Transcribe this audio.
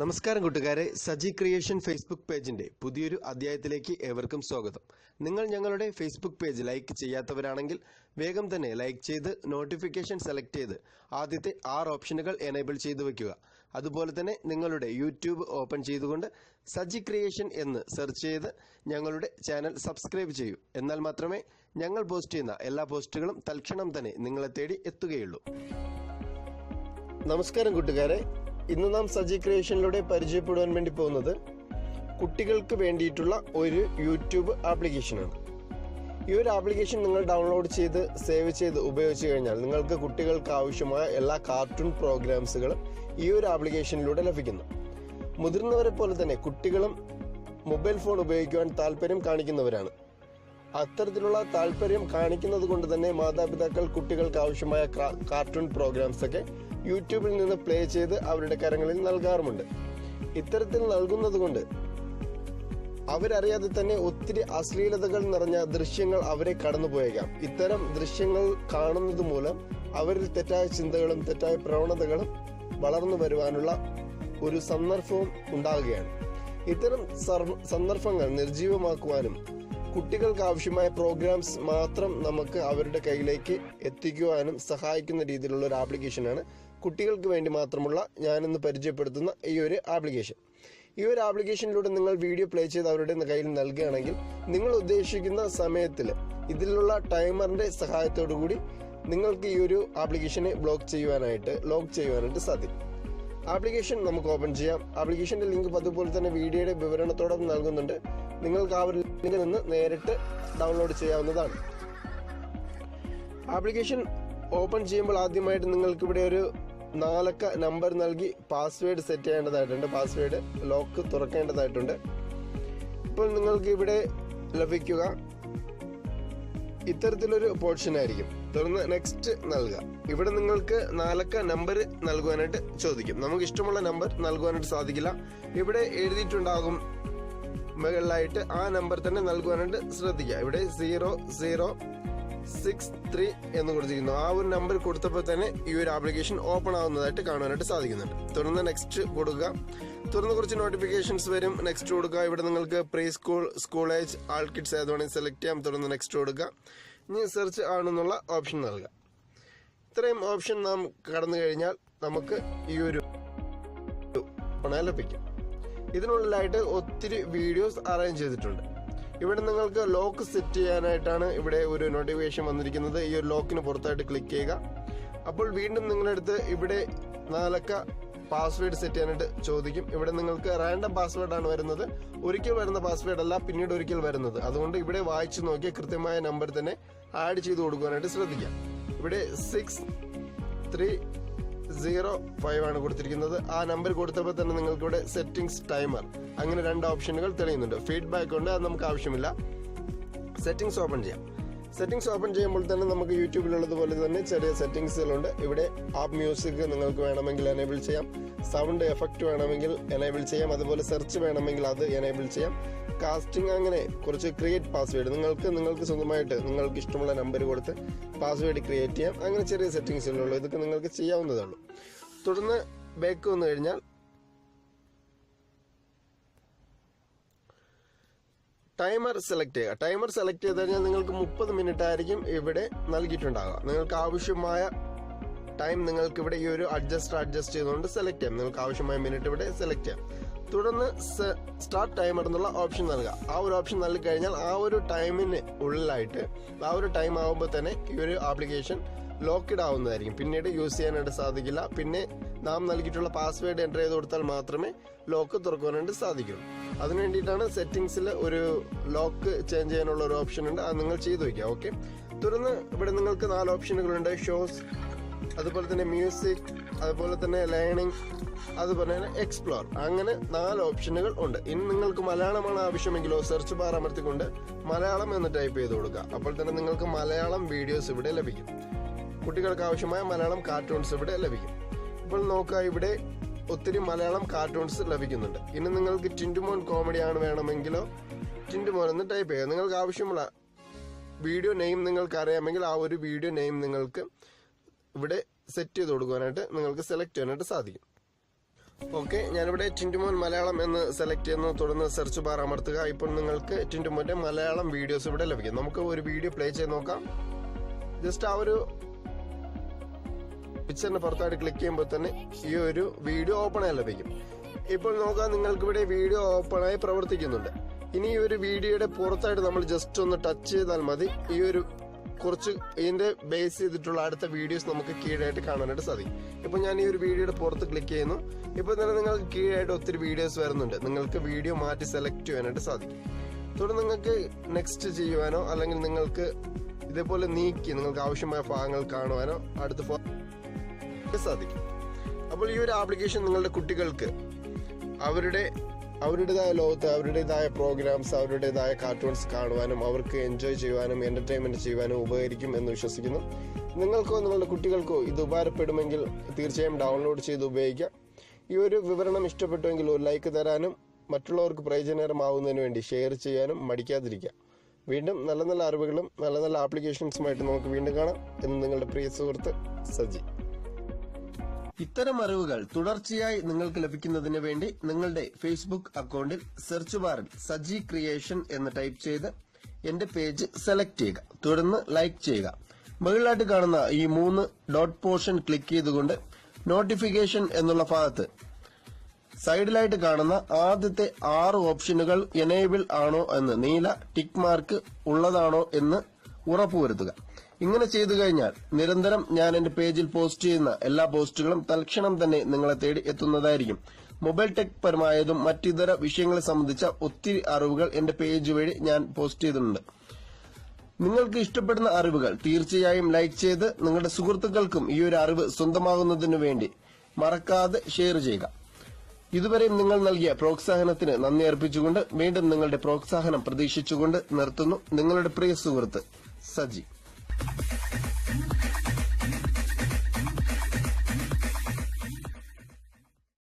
നമസ്കാരം കൂട്ടുകാരെ. Saji creation Facebook പേജിന്റെ പുതിയൊരു അധ്യായത്തിലേക്ക് ഏവർക്കും സ്വാഗതം. നിങ്ങൾ ഞങ്ങളുടെ ഫേസ്ബുക്ക് പേജ് ലൈക്ക് ചെയ്യാത്തവരാണെങ്കിൽ വേഗം തന്നെ ലൈക്ക് ചെയ്ത് നോട്ടിഫിക്കേഷൻ സെലക്ട് ചെയ്ത് ആദ്യത്തെ ആറ് ഓപ്ഷനുകൾ എനേബിൾ ചെയ്തു വെക്കുക. അതുപോലെ തന്നെ നിങ്ങളുടെ യൂട്യൂബ് ഓപ്പൺ ചെയ്തുകൊണ്ട് സജി ക്രിയേഷൻ എന്ന് സെർച്ച് ചെയ്ത് ഞങ്ങളുടെ ചാനൽ സബ്സ്ക്രൈബ് ചെയ്യൂ. എന്നാൽ മാത്രമേ ഞങ്ങൾ പോസ്റ്റ് ചെയ്യുന്ന എല്ലാ പോസ്റ്റുകളും തൽക്ഷണം തന്നെ നിങ്ങളെ തേടി എത്തുകയുള്ളൂ. നമസ്കാരം കൂട്ടുകാരെ. ഇന്ന് നാം സജി ക്രിയേഷനിലൂടെ പരിചയപ്പെടുവാൻ വേണ്ടി പോകുന്നത് കുട്ടികൾക്ക് വേണ്ടിയിട്ടുള്ള ഒരു യൂട്യൂബ് ആപ്ലിക്കേഷനാണ്. ഈ ഒരു ആപ്ലിക്കേഷൻ നിങ്ങൾ ഡൗൺലോഡ് ചെയ്ത് സേവ് ചെയ്ത് ഉപയോഗിച്ച് കഴിഞ്ഞാൽ നിങ്ങൾക്ക് കുട്ടികൾക്ക് ആവശ്യമായ എല്ലാ കാർട്ടൂൺ പ്രോഗ്രാംസുകളും ഈ ഒരു ആപ്ലിക്കേഷനിലൂടെ ലഭിക്കുന്നു. മുതിർന്നവരെ പോലെ തന്നെ കുട്ടികളും മൊബൈൽ ഫോൺ ഉപയോഗിക്കുവാൻ താല്പര്യം കാണിക്കുന്നവരാണ്. അത്തരത്തിലുള്ള താല്പര്യം കാണിക്കുന്നത് കൊണ്ട് തന്നെ മാതാപിതാക്കൾ കുട്ടികൾക്ക് ആവശ്യമായ കാർട്ടൂൺ പ്രോഗ്രാംസ് ഒക്കെ യൂട്യൂബിൽ നിന്ന് പ്ലേ ചെയ്ത് അവരുടെ കരങ്ങളിൽ നൽകാറുമുണ്ട്. ഇത്തരത്തിൽ നൽകുന്നത് കൊണ്ട് അവരറിയാതെ തന്നെ ഒത്തിരി അശ്ലീലതകൾ നിറഞ്ഞ ദൃശ്യങ്ങൾ അവരെ കടന്നുപോയേക്കാം. ഇത്തരം ദൃശ്യങ്ങൾ കാണുന്നത് മൂലം അവരിൽ തെറ്റായ ചിന്തകളും തെറ്റായ പ്രവണതകളും വളർന്നു വരുവാനുള്ള ഒരു സന്ദർഭവും ഉണ്ടാകുകയാണ്. ഇത്തരം സന്ദർഭങ്ങൾ നിർജീവമാക്കുവാനും കുട്ടികൾക്ക് ആവശ്യമായ പ്രോഗ്രാംസ് മാത്രം നമുക്ക് അവരുടെ കയ്യിലേക്ക് എത്തിക്കുവാനും സഹായിക്കുന്ന രീതിയിലുള്ള ഒരു ആപ്ലിക്കേഷനാണ്. കുട്ടികൾക്ക് വേണ്ടി മാത്രമുള്ള ഞാനിന്ന് പരിചയപ്പെടുത്തുന്ന ഈ ഒരു ആപ്ലിക്കേഷൻ. ഈ ഒരു ആപ്ലിക്കേഷനിലൂടെ നിങ്ങൾ വീഡിയോ പ്ലേ ചെയ്ത് അവരുടെ കയ്യിൽ നൽകുകയാണെങ്കിൽ നിങ്ങൾ ഉദ്ദേശിക്കുന്ന സമയത്തിൽ ഇതിലുള്ള ടൈമറിന്റെ സഹായത്തോടു കൂടി നിങ്ങൾക്ക് ഈ ഒരു ആപ്ലിക്കേഷനെ ബ്ലോക്ക് ചെയ്യുവാനായിട്ട് ലോക്ക് ചെയ്യുവാനായിട്ട് സാധിക്കും. ആപ്ലിക്കേഷൻ നമുക്ക് ഓപ്പൺ ചെയ്യാം. ആപ്ലിക്കേഷന്റെ ലിങ്ക് അതുപോലെ തന്നെ വീഡിയോയുടെ വിവരണത്തോടൊപ്പം നൽകുന്നുണ്ട്. നിങ്ങൾക്ക് ആ ഒരു ലിങ്കിൽ നിന്ന് നേരിട്ട് ഡൗൺലോഡ് ചെയ്യാവുന്നതാണ്. ആപ്ലിക്കേഷൻ ഓപ്പൺ ചെയ്യുമ്പോൾ ആദ്യമായിട്ട് നിങ്ങൾക്ക് ഇവിടെ ഒരു നാലക്ക നമ്പർ നൽകി പാസ്വേഡ് സെറ്റ് ചെയ്യേണ്ടതായിട്ടുണ്ട്. പാസ്വേഡ് ലോക്ക് തുറക്കേണ്ടതായിട്ടുണ്ട്. ഇപ്പോൾ നിങ്ങൾക്ക് ഇവിടെ ലഭിക്കുക ഇത്തരത്തിലൊരു പോർഷൻ ആയിരിക്കും. തുടർന്ന് നെക്സ്റ്റ് നൽകുക. ഇവിടെ നിങ്ങൾക്ക് നാലക്ക നമ്പർ നൽകുവാനായിട്ട് ചോദിക്കും. നമുക്ക് ഇഷ്ടമുള്ള നമ്പർ നൽകുവാനായിട്ട് സാധിക്കില്ല. ഇവിടെ എഴുതിയിട്ടുണ്ടാകും മുകളിലായിട്ട് ആ നമ്പർ തന്നെ നൽകുവാനായിട്ട് ശ്രദ്ധിക്കുക. ഇവിടെ സീറോ സീറോ സിക്സ് ത്രീ എന്ന് കൊടുത്തിരിക്കുന്നു. ആ ഒരു നമ്പർ കൊടുത്തപ്പോൾ തന്നെ ഈ ഒരു ആപ്ലിക്കേഷൻ ഓപ്പൺ ആവുന്നതായിട്ട് കാണാനായിട്ട് സാധിക്കുന്നുണ്ട്. തുടർന്ന് നെക്സ്റ്റ് കൊടുക്കുക. തുടർന്ന് കുറച്ച് നോട്ടിഫിക്കേഷൻസ് വരും. നെക്സ്റ്റ് കൊടുക്കുക. ഇവിടെ നിങ്ങൾക്ക് preschool school age all kids ഏതുവേണമെങ്കിൽ select ചെയ്യാം. തുടർന്ന് നെക്സ്റ്റ് കൊടുക്കുക. ഇനി സെർച്ച് ആണെന്നുള്ള ഓപ്ഷൻ നൽകുക. ഇത്രയും ഓപ്ഷൻ നാം കടന്നു കഴിഞ്ഞാൽ നമുക്ക് ഈ ഒരു ലഭിക്കും. ഇതിനുള്ളിലായിട്ട് ഒത്തിരി വീഡിയോസ് അറേഞ്ച് ചെയ്തിട്ടുണ്ട്. ഇവിടെ നിങ്ങൾക്ക് ലോക്ക് സെറ്റ് ചെയ്യാനായിട്ടാണ് ഇവിടെ ഒരു നോട്ടിഫിക്കേഷൻ വന്നിരിക്കുന്നത്. ഈ ഒരു ലോക്കിന് പുറത്തായിട്ട് ക്ലിക്ക് ചെയ്യുക. അപ്പോൾ വീണ്ടും നിങ്ങളുടെ അടുത്ത് ഇവിടെ നാലക്ക പാസ്വേഡ് സെറ്റ് ചെയ്യാനായിട്ട് ചോദിക്കും. ഇവിടെ നിങ്ങൾക്ക് റാൻഡം പാസ്വേഡാണ് വരുന്നത്. ഒരിക്കൽ വരുന്ന പാസ്വേഡ് അല്ല പിന്നീട് ഒരിക്കൽ വരുന്നത്. അതുകൊണ്ട് ഇവിടെ വായിച്ചു നോക്കി കൃത്യമായ നമ്പർ തന്നെ ആഡ് ചെയ്ത് കൊടുക്കാനായിട്ട് ശ്രദ്ധിക്കാം. ഇവിടെ സിക്സ് ത്രീ സീറോ ഫൈവ് ആണ് കൊടുത്തിരിക്കുന്നത്. ആ നമ്പർ കൊടുത്തപ്പോൾ തന്നെ നിങ്ങൾക്കിവിടെ സെറ്റിംഗ്സ് ടൈമർ അങ്ങനെ രണ്ട് ഓപ്ഷനുകൾ തെളിയുന്നുണ്ട്. ഫീഡ്ബാക്ക് ഉണ്ട് അത് നമുക്ക് ആവശ്യമില്ല. സെറ്റിംഗ്സ് ഓപ്പൺ ചെയ്യാം. സെറ്റിംഗ്സ് ഓപ്പൺ ചെയ്യുമ്പോൾ തന്നെ നമുക്ക് യൂട്യൂബിലുള്ളതുപോലെ തന്നെ ചെറിയ സെറ്റിംഗ്സുകളുണ്ട് ഇവിടെ ആപ്പ് മ്യൂസിക് നിങ്ങൾക്ക് വേണമെങ്കിൽ എനേബിൾ ചെയ്യാം. സൗണ്ട് എഫക്റ്റ് വേണമെങ്കിൽ എനേബിൾ ചെയ്യാം. അതുപോലെ സെർച്ച് വേണമെങ്കിൽ അത് എനേബിൾ ചെയ്യാം. കാസ്റ്റിംഗ് അങ്ങനെ കുറച്ച് ക്രിയേറ്റ് പാസ്വേഡ് നിങ്ങൾക്ക് നിങ്ങൾക്ക് സ്വന്തമായിട്ട് നിങ്ങൾക്ക് ഇഷ്ടമുള്ള നമ്പർ കൊടുത്ത് പാസ്വേഡ് ക്രിയേറ്റ് ചെയ്യാം. അങ്ങനെ ചെറിയ സെറ്റിംഗ്സുകളുള്ളൂ ഇതൊക്കെ നിങ്ങൾക്ക് ചെയ്യാവുന്നതുള്ളൂ തുടർന്ന് ബാക്ക് വന്നു കഴിഞ്ഞാൽ ടൈമർ സെലക്ട് ചെയ്യുക. ടൈമർ സെലക്ട് ചെയ്ത് കഴിഞ്ഞാൽ നിങ്ങൾക്ക് മുപ്പത് മിനിറ്റ് ആയിരിക്കും ഇവിടെ നൽകിയിട്ടുണ്ടാകുക നിങ്ങൾക്ക് ആവശ്യമായ ടൈം നിങ്ങൾക്ക് ഇവിടെ ഈ ഒരു അഡ്ജസ്റ്റ് അഡ്ജസ്റ്റ് ചെയ്തുകൊണ്ട് സെലക്ട് ചെയ്യാം. നിങ്ങൾക്ക് ആവശ്യമായ മിനിറ്റ് ഇവിടെ സെലക്ട് ചെയ്യാം. തുടർന്ന് സ്റ്റാർട്ട് ടൈമർ എന്നുള്ള ഓപ്ഷൻ നൽകുക. ആ ഒരു ഓപ്ഷൻ നൽകി കഴിഞ്ഞാൽ ആ ഒരു ടൈമിന് ഉള്ളിലായിട്ട് ആ ഒരു ടൈം ആകുമ്പോൾ തന്നെ ഈ ഒരു ആപ്ലിക്കേഷൻ ലോക്ക്ഡ് ആവുന്നതായിരിക്കും. പിന്നീട് യൂസ് ചെയ്യാനായിട്ട് സാധിക്കില്ല. പിന്നെ നാം നൽകിയിട്ടുള്ള പാസ്വേഡ് എന്റർ ചെയ്ത് കൊടുത്താൽ മാത്രമേ ലോക്ക് തുറക്കുവാനായിട്ട് സാധിക്കുള്ളൂ അതിന് വേണ്ടിയിട്ടാണ് സെറ്റിംഗ്സിൽ ഒരു ലോക്ക് ചേഞ്ച് ചെയ്യാനുള്ള ഒരു ഓപ്ഷൻ ഉണ്ട്. അത് നിങ്ങൾ ചെയ്തു വയ്ക്കുക ഓക്കെ തുടർന്ന് ഇവിടെ നിങ്ങൾക്ക് നാല് ഓപ്ഷനുകളുണ്ട് ഷോസ് അതുപോലെ തന്നെ മ്യൂസിക് അതുപോലെ തന്നെ ലേണിംഗ് അതുപോലെ തന്നെ എക്സ്പ്ലോർ അങ്ങനെ നാല് ഓപ്ഷനുകൾ ഉണ്ട്. ഇനി നിങ്ങൾക്ക് മലയാളമാണ് ആവശ്യമെങ്കിലോ സെർച്ച് ബാർ അമർത്തിക്കൊണ്ട് മലയാളം എന്ന് ടൈപ്പ് ചെയ്ത് കൊടുക്കുക. അപ്പോൾ തന്നെ നിങ്ങൾക്ക് മലയാളം വീഡിയോസ് ഇവിടെ ലഭിക്കും. കുട്ടികൾക്ക് ആവശ്യമായ മലയാളം കാർട്ടൂൺസ് ഇവിടെ ലഭിക്കും. ഇപ്പോൾ നോക്കുക ഇവിടെ ഒത്തിരി മലയാളം കാർട്ടൂൺസ് ലഭിക്കുന്നുണ്ട്. ഇനി നിങ്ങൾക്ക് ടിന്റുമോൻ കോമഡി ആണ് വേണമെങ്കിലോ ടിന്റുമോൻ എന്ന് ടൈപ്പ് ചെയ്യുക നിങ്ങൾക്ക് ആവശ്യമുള്ള വീഡിയോ നെയിം നിങ്ങൾക്ക് അറിയാമെങ്കിൽ ആ ഒരു വീഡിയോ നെയിം നിങ്ങൾക്ക് ഇവിടെ സെറ്റ് ചെയ്ത് കൊടുക്കുവാനായിട്ട് നിങ്ങൾക്ക് സെലക്ട് ചെയ്യാനായിട്ട് സാധിക്കും. ഓക്കെ ഞാനിവിടെ ടിന്റുമോൻ മലയാളം എന്ന് സെലക്ട് ചെയ്യുന്നു. തുടർന്ന് സെർച്ച് ബാർ അമർത്തുക. ഇപ്പോൾ നിങ്ങൾക്ക് ടിന്റുമോന്റെ മലയാളം വീഡിയോസ് ഇവിടെ ലഭിക്കും. നമുക്ക് ഒരു വീഡിയോ പ്ലേ ചെയ്ത് നോക്കാം. ജസ്റ്റ് ആ ഒരു പിക്ചറിന് പുറത്തായിട്ട് ക്ലിക്ക് ചെയ്യുമ്പോൾ തന്നെ ഈ ഒരു വീഡിയോ ഓപ്പൺ ആയി ലഭിക്കും. ഇപ്പോൾ നോക്കാം നിങ്ങൾക്ക് ഇവിടെ വീഡിയോ ഓപ്പണായി പ്രവർത്തിക്കുന്നുണ്ട്. ഇനി ഈ ഒരു വീഡിയോയുടെ പുറത്തായിട്ട് നമ്മൾ ജസ്റ്റ് ഒന്ന് ടച്ച് ചെയ്താൽ മതി. ഈ ഒരു കുറച്ച് ഇതിന്റെ ബേസ് ചെയ്തിട്ടുള്ള അടുത്ത വീഡിയോസ് നമുക്ക് കീഴായിട്ട് കാണാനായിട്ട് സാധിക്കും. ഇപ്പൊ ഞാൻ ഈ ഒരു വീഡിയോയുടെ പുറത്ത് ക്ലിക്ക് ചെയ്യുന്നു. ഇപ്പൊ തന്നെ നിങ്ങൾക്ക് കീഴായിട്ട് ഒത്തിരി വീഡിയോസ് വരുന്നുണ്ട്. നിങ്ങൾക്ക് വീഡിയോ മാറ്റി സെലക്ട് ചെയ്യാനായിട്ട് സാധിക്കും. തുടർന്ന് നിങ്ങൾക്ക് നെക്സ്റ്റ് ചെയ്യുവാനോ അല്ലെങ്കിൽ നിങ്ങൾക്ക് ഇതേപോലെ നീക്കി നിങ്ങൾക്ക് ആവശ്യമായ ഭാഗങ്ങൾ കാണുവാനോ അടുത്ത സാധിക്കും. അപ്പോൾ ഈ ഒരു ആപ്ലിക്കേഷൻ നിങ്ങളുടെ കുട്ടികൾക്ക് അവരുടെ അവരുടേതായ ലോകത്ത് അവരുടേതായ പ്രോഗ്രാംസ് അവരുടേതായ കാർട്ടൂൺസ് കാണുവാനും അവർക്ക് എൻജോയ് ചെയ്യുവാനും എന്റർടൈൻമെന്റ് ചെയ്യുവാനും ഉപകരിക്കും എന്ന് വിശ്വസിക്കുന്നു. നിങ്ങൾക്കോ നിങ്ങളുടെ കുട്ടികൾക്കോ ഇത് ഉപകാരപ്പെടുമെങ്കിൽ തീർച്ചയായും ഡൗൺലോഡ് ചെയ്ത് ഉപയോഗിക്കാം. ഈ ഒരു വിവരണം ഇഷ്ടപ്പെട്ടുവെങ്കിൽ ഒരു ലൈക്ക് തരാനും മറ്റുള്ളവർക്ക് പ്രയോജനകരമാവുന്നതിന് വേണ്ടി ഷെയർ ചെയ്യാനും മടിക്കാതിരിക്കുക. വീണ്ടും നല്ല നല്ല അറിവുകളും നല്ല നല്ല ആപ്ലിക്കേഷൻസുമായിട്ട് നമുക്ക് വീണ്ടും കാണാം. എന്ന് നിങ്ങളുടെ പ്രിയ സുഹൃത്ത് സജി. ഇത്തരം അറിവുകൾ തുടർച്ചയായി നിങ്ങൾക്ക് ലഭിക്കുന്നതിന് വേണ്ടി നിങ്ങളുടെ ഫേസ്ബുക്ക് അക്കൗണ്ടിൽ സെർച്ച് ബാറിൽ സജി ക്രിയേഷൻ എന്ന് ടൈപ്പ് ചെയ്ത് എന്റെ പേജ് സെലക്ട് ചെയ്യുക. തുടർന്ന് ലൈക്ക് ചെയ്യുക. മുകളിലായിട്ട് കാണുന്ന ഈ മൂന്ന് ഡോട്ട് പോർഷൻ ക്ലിക്ക് ചെയ്തുകൊണ്ട് നോട്ടിഫിക്കേഷൻ എന്നുള്ള ഭാഗത്ത് സൈഡിലായിട്ട് കാണുന്ന ആദ്യത്തെ ആറ് ഓപ്ഷനുകൾ എനേബിൾ ആണോ എന്ന് നീല ടിക്ക് മാർക്ക് ഉള്ളതാണോ എന്ന് ഉറപ്പുവരുത്തുക. ഇങ്ങനെ ചെയ്തു കഴിഞ്ഞാൽ നിരന്തരം ഞാൻ എന്റെ പേജിൽ പോസ്റ്റ് ചെയ്യുന്ന എല്ലാ പോസ്റ്റുകളും തൽക്ഷണം തന്നെ നിങ്ങളെ തേടി എത്തുന്നതായിരിക്കും. മൊബൈൽ ടെക് പരമായതും മറ്റിതര വിഷയങ്ങളെ സംബന്ധിച്ച ഒത്തിരി അറിവുകൾ എന്റെ പേജ് വഴി ഞാൻ പോസ്റ്റ് ചെയ്തിട്ടുണ്ട്. നിങ്ങൾക്ക് ഇഷ്ടപ്പെടുന്ന അറിവുകൾ തീർച്ചയായും ലൈക്ക് ചെയ്ത് നിങ്ങളുടെ സുഹൃത്തുക്കൾക്കും ഈ ഒരു അറിവ് സ്വന്തമാകുന്നതിനു വേണ്ടി മറക്കാതെ ഷെയർ ചെയ്യുക. ഇതുവരെയും നിങ്ങൾ നൽകിയ പ്രോത്സാഹനത്തിന് നന്ദി അർപ്പിച്ചുകൊണ്ട് വീണ്ടും നിങ്ങളുടെ പ്രോത്സാഹനം പ്രതീക്ഷിച്ചുകൊണ്ട് നിർത്തുന്നു നിങ്ങളുടെ പ്രിയ സുഹൃത്ത് സജി. Okay.